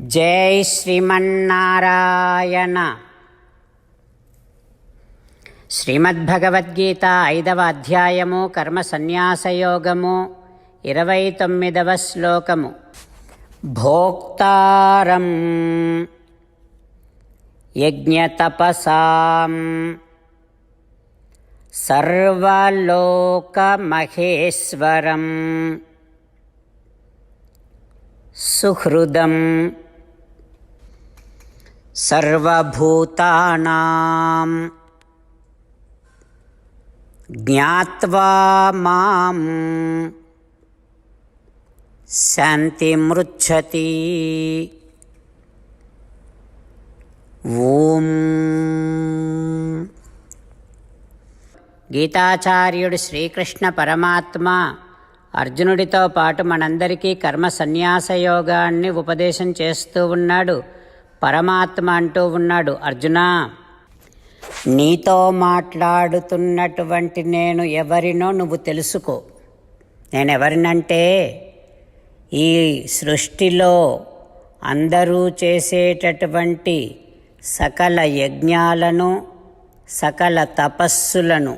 జై శ్రీమన్నారాయణ. శ్రీమద్భగవద్గీత ఐదవ అధ్యాయము కర్మ సన్యాసయోగము ఇరవై తొమ్మిదవ శ్లోకము. భోక్తారం యజ్ఞతపసాం. సర్వలోకమహేశ్వరం. సుహృదం సర్వభూతానాం జ్ఞాత్వా మాం శాంతిమృచ్చతి ఓం. గీతాచార్యుడు శ్రీకృష్ణ పరమాత్మ అర్జునుడితో పాటు మనందరికీ కర్మ సన్యాస యోగాన్ని ఉపదేశం చేస్తూ ఉన్నాడు. పరమాత్మ అంటూ ఉన్నాడు. అర్జున నీతో మాట్లాడుతున్నటువంటి నేను ఎవరినో నువ్వు తెలుసుకో. నేను ఎవరినంటే ఈ సృష్టిలో అందరూ చేసేటటువంటి సకల యజ్ఞాలను సకల తపస్సులను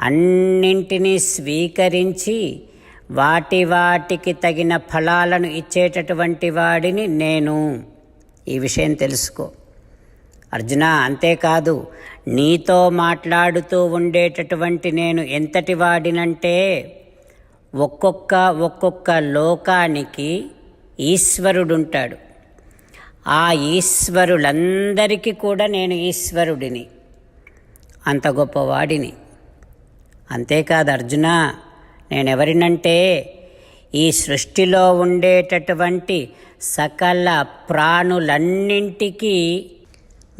అన్నింటినీ స్వీకరించి వాటి వాటికి తగిన ఫలాలను ఇచ్చేటటువంటి వాడిని నేను. ఈ విషయం తెలుసుకో. అర్జున అంతేకాదు నీతో మాట్లాడుతూ ఉండేటటువంటి నేను ఎంతటి వాడినంటే ఒక్కొక్క ఒక్కొక్క లోకానికి ఈశ్వరుడుంటాడు. ఆ ఈశ్వరులందరికీ కూడా నేను ఈశ్వరుడిని. అంత గొప్పవాడిని అంతేకాదు అర్జున నేనెవరినంటే ఈ సృష్టిలో ఉండేటటువంటి సకల ప్రాణులన్నింటికీ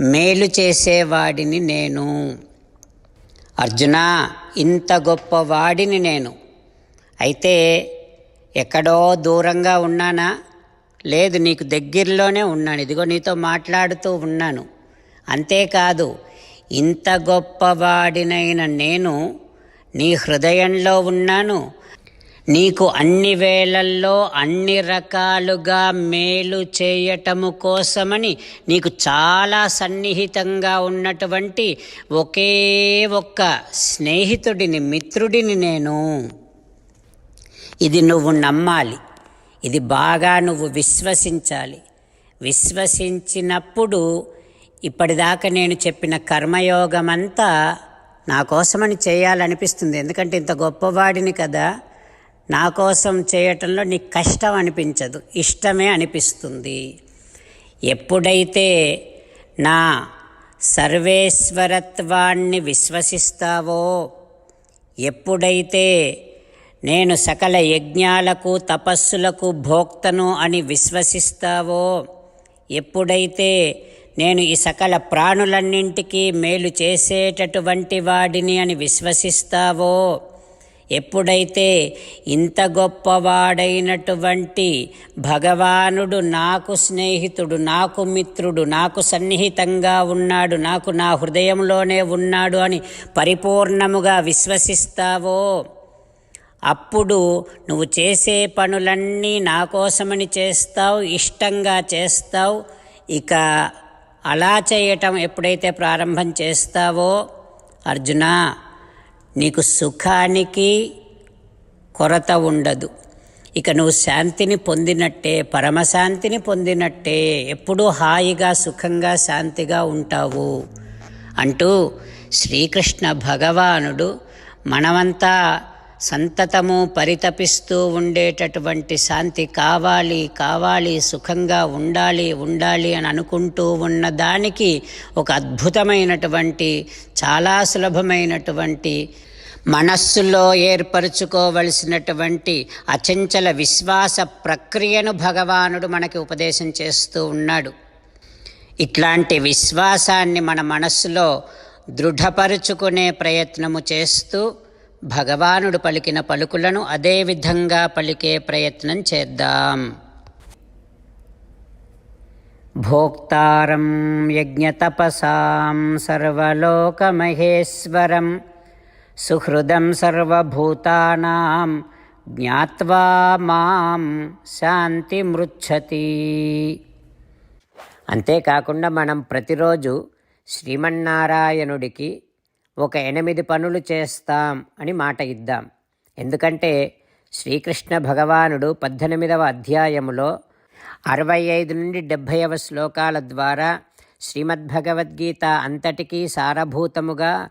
మేలు చేసేవాడిని నేను. అర్జున ఇంత గొప్పవాడిని నేను. అయితే ఎక్కడో దూరంగా ఉన్నానా? లేదు నీకు దగ్గరలోనే ఉన్నాను. ఇదిగో నీతో మాట్లాడుతూ ఉన్నాను. అంతేకాదు ఇంత గొప్పవాడినైన నేను నీ హృదయంలో ఉన్నాను. నీకు అన్ని వేళల్లో అన్ని రకాలుగా మేలు చేయటము కోసమని నీకు చాలా సన్నిహితంగా ఉన్నటువంటి ఒకే ఒక్క స్నేహితుడిని మిత్రుడిని నేను. ఇది నువ్వు నమ్మాలి. ఇది బాగా నువ్వు విశ్వసించాలి. విశ్వసించినప్పుడు ఇప్పటిదాకా నేను చెప్పిన కర్మయోగమంతా నా కోసమని చేయాలనిపిస్తుంది. ఎందుకంటే ఇంత గొప్పవాడిని కదా. నా కోసం చేయటంలో నీకు కష్టం అనిపించదు ఇష్టమే అనిపిస్తుంది. ఎప్పుడైతే నా సర్వేశ్వరత్వాన్ని విశ్వసిస్తావో ఎప్పుడైతే నేను సకల యజ్ఞాలకు తపస్సులకు భోక్తను అని విశ్వసిస్తావో ఎప్పుడైతే నేను ఈ సకల ప్రాణులన్నింటికీ మేలు చేసేటటువంటి వాడిని అని విశ్వసిస్తావో ఎప్పుడైతే ఇంత గొప్పవాడైనటువంటి భగవానుడు నాకు స్నేహితుడు నాకు మిత్రుడు నాకు సన్నిహితంగా ఉన్నాడు నాకు నా హృదయంలోనే ఉన్నాడు అని పరిపూర్ణముగా విశ్వసిస్తావో అప్పుడు నువ్వు చేసే పనులన్నీ నా కోసమని చేస్తావు ఇష్టంగా చేస్తావు ఇక అలా చేయటం ఎప్పుడైతే ప్రారంభం చేస్తావో అర్జున నీకు సుఖానికి కొరత ఉండదు. ఇక నువ్వు శాంతిని పొందినట్టే పరమశాంతిని పొందినట్టే ఎప్పుడూ హాయిగా సుఖంగా శాంతిగా ఉంటావు. అంటూ శ్రీకృష్ణ భగవానుడు మనమంతా సంతతము పరితపిస్తూ ఉండేటటువంటి శాంతి కావాలి కావాలి సుఖంగా ఉండాలి ఉండాలి అని అనుకుంటూ ఉన్న దానికి ఒక అద్భుతమైనటువంటి చాలా సులభమైనటువంటి మనస్సులో ఏర్పరచుకోవలసినటువంటి అచంచల విశ్వాస ప్రక్రియను భగవానుడు మనకి ఉపదేశం చేస్తూ ఉన్నాడు. ఇట్లాంటి విశ్వాసాన్ని మన మనస్సులో దృఢపరుచుకునే ప్రయత్నము చేస్తూ భగవానుడు పలికిన పలుకులను అదే విధంగా పలికే ప్రయత్నం చేద్దాం. భోక్తారం యజ్ఞతపసాం సర్వలోకమహేశ్వరం సుహృదం సర్వభూతానాం జ్ఞావా మాం శాంతిమృచ్చతి అంతేకాకుండా మనం ప్రతిరోజు శ్రీమన్నారాయణుడికి ఒక ఎనిమిది పనులు చేస్తాం అని మాట ఇద్దాం. ఎందుకంటే శ్రీకృష్ణ భగవానుడు పద్దెనిమిదవ అధ్యాయములో అరవై ఐదు నుండి డెబ్భైవ శ్లోకాల ద్వారా శ్రీమద్భగవద్గీత అంతటికీ సారభూతముగా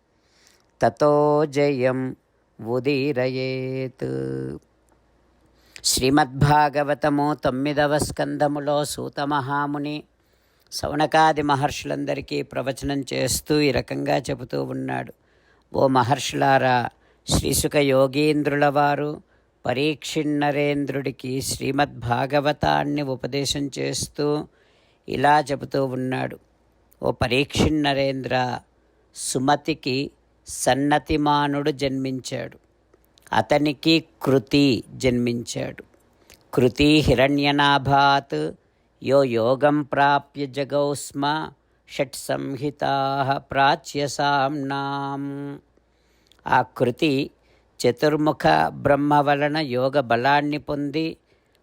తతో జయం ఉదీరయేత్. శ్రీమద్భాగవతము తొమ్మిదవ స్కందములో సూతమహాముని శౌనకాది మహర్షులందరికీ ప్రవచనం చేస్తూ ఈ రకంగా చెబుతూ ఉన్నాడు. ఓ మహర్షులారా శ్రీసుక యోగీంద్రుల వారు పరీక్షిణరేంద్రుడికి శ్రీమద్భాగవతాన్ని ఉపదేశం చేస్తూ ఇలా చెబుతూ ఉన్నాడు. ఓ పరీక్షిణరేంద్ర సుమతికి సన్నతిమానుడు జన్మించాడు. అతనికి కృతి జన్మించాడు. కృతి హిరణ్యనాభాత్ యో యోగం ప్రాప్య జగౌస్మ షట్ సంహితా ప్రాచ్యసాంనాం ఆ కృతి చతుర్ముఖ బ్రహ్మ వలన యోగ బలాన్ని పొంది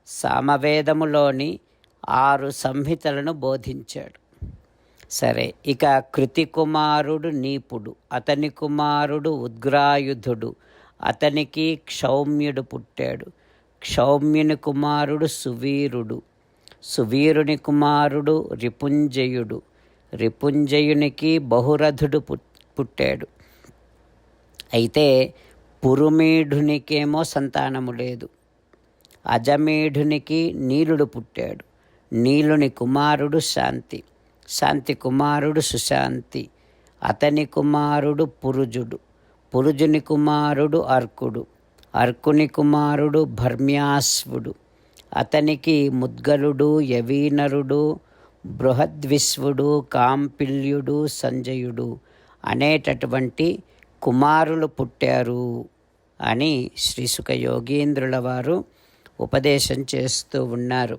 సామవేదములోని ఆరు సంహితలను బోధించాడు. సరే ఇక కృతి కుమారుడు నీపుడు అతని కుమారుడు ఉద్గ్రాయుధుడు అతనికి క్షౌమ్యుడు పుట్టాడు. క్షౌమ్యుని కుమారుడు సువీరుడు సువీరుని కుమారుడు రిపుంజయుడు రిపుంజయునికి బహురథుడు పుట్టాడు. అయితే పురుమీఢునికేమో సంతానము లేదు. అజమీఢునికి నీలుడు పుట్టాడు. నీలుని కుమారుడు శాంతి. శాంతి కుమారుడు సుశాంతి అతని కుమారుడు పురుజుడు పురుజుని కుమారుడు అర్కుడు అర్కుని కుమారుడు భర్మ్యాస్వుడు అతనికి ముద్గలుడు యవీనరుడు బృహద్విశ్వుడు కాంపిల్యుడు సంజయుడు అనేటటువంటి కుమారులు పుట్టారు అని శ్రీసుఖ యోగీంద్రుల వారు ఉపదేశం చేస్తూ ఉన్నారు.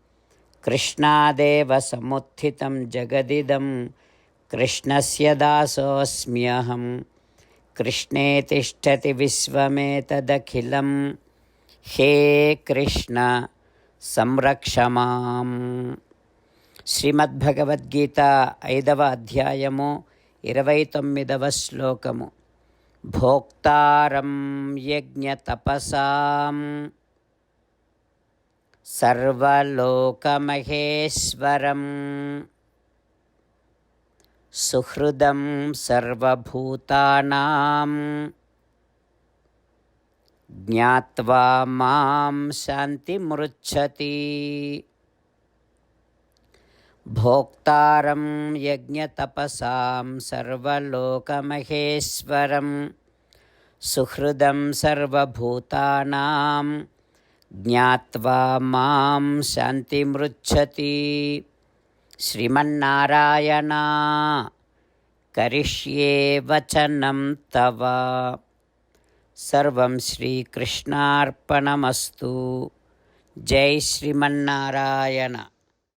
కృష్ణాదేవ సముత్థితం జగదిదం కృష్ణస్య దాసోऽస్మ్యహం కృష్ణే తిష్టతి విశ్వమేతదఖిలం హే కృష్ణ సంరక్షమాం శ్రీమద్భగవద్గీత ఐదవ అధ్యాయము ఇరవై తొమ్మిదవ శ్లోకము. భోక్తారం యజ్ఞతపసాం సర్వలోకమహేశ్వరం. సుహృదం సర్వభూతానాం. జ్ఞాత్వా మాం శాంతిమృచ్చతి భోక్తారం యజ్ఞతపసాం సర్వలోకమహేశ్వరం. సుహృదం సర్వభూతానాం. జ్ఞావా మాం శాంతిమృచ్చతి శ్రీమన్నారాయణ కరిష్యే వచనం తవ సర్వం శ్రీకృష్ణార్పణమస్తు జై శ్రీమన్నారాయణ